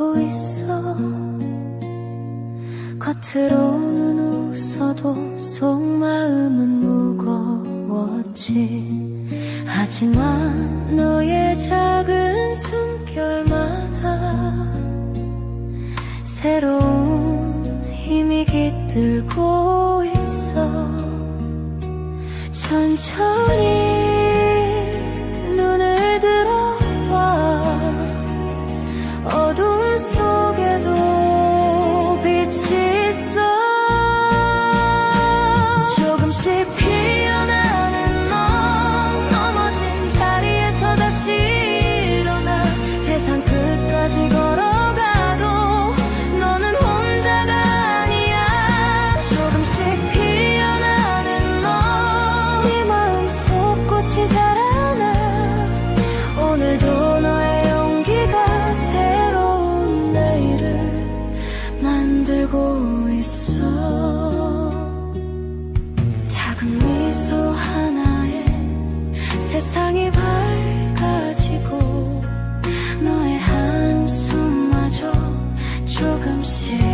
웃고 있어. 겉으로는 웃어도 속마음은 무거웠지. 하지만 너의 작은 숨결마다 새로운 힘이 깃들고 있어. 천천히 밝아지고 너의 한숨마저 조금씩